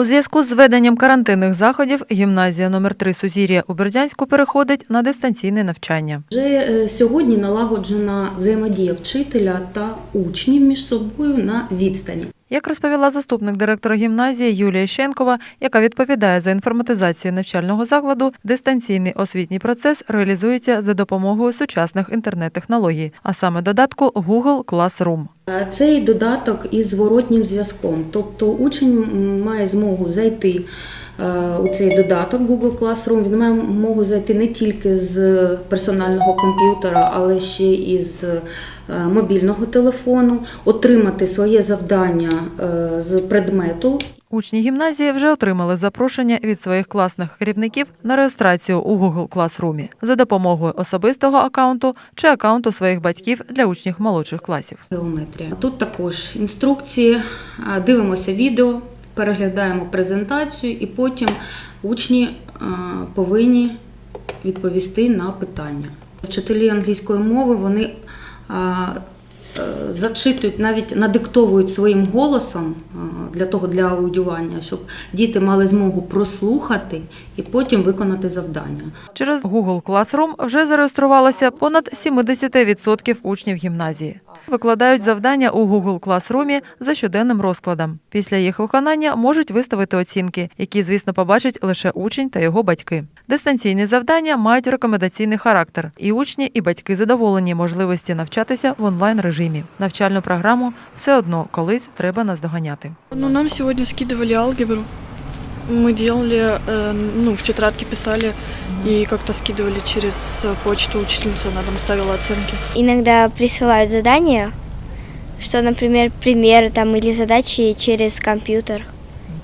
У зв'язку з введенням карантинних заходів гімназія номер 3 Сузір'я у Бердянську переходить на дистанційне навчання. Вже е, сьогодні налагоджена взаємодія вчителя та учнів між собою на відстані. Як розповіла заступник директора гімназії Юлія Щенкова, яка відповідає за інформатизацію навчального закладу, дистанційний освітній процес реалізується за допомогою сучасних інтернет-технологій, а саме додатку Google Classroom. Цей додаток із зворотнім зв'язком, тобто учень має змогу зайти у цей додаток Google Classroom. Він має змогу зайти не тільки з персонального комп'ютера, але ще і з е, мобільного телефону, отримати своє завдання е, з предмету Учні гімназії вже отримали запрошення від своїх класних керівників на реєстрацію у Google Classroom за допомогою особистого акаунту чи акаунту своїх батьків для учнів молодших класів. Геометрія. Тут також інструкції, дивимося відео, переглядаємо презентацію і потім учні повинні відповісти на питання. Вчителі англійської мови вони е, зачитують, навіть надиктовують своїм голосом для того для аудіювання, щоб діти мали змогу прослухати і потім виконати завдання. Через Google Classroom вже зареєструвалося понад 70% учнів гімназії. Викладають завдання у Google Classroom за щоденним розкладом. Після їх виконання можуть виставити оцінки, які, звісно, побачать лише учень та його батьки. Дистанційні завдання мають рекомендаційний характер, і учні, і батьки задоволені можливості навчатися в онлайн режимі. Навчальну програму все одно колись треба наздоганяти. Ну, нам сегодня скидывали алгебру. Мы делали, э, ну, в тетрадке писали и как-то скидывали через э, почту учительница, она нам ставила оценки. Иногда присылают задания, что, например, примеры там или задачи через компьютер,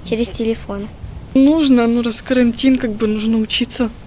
через телефон. Нужно, ну, раз карантин, как бы нужно учиться.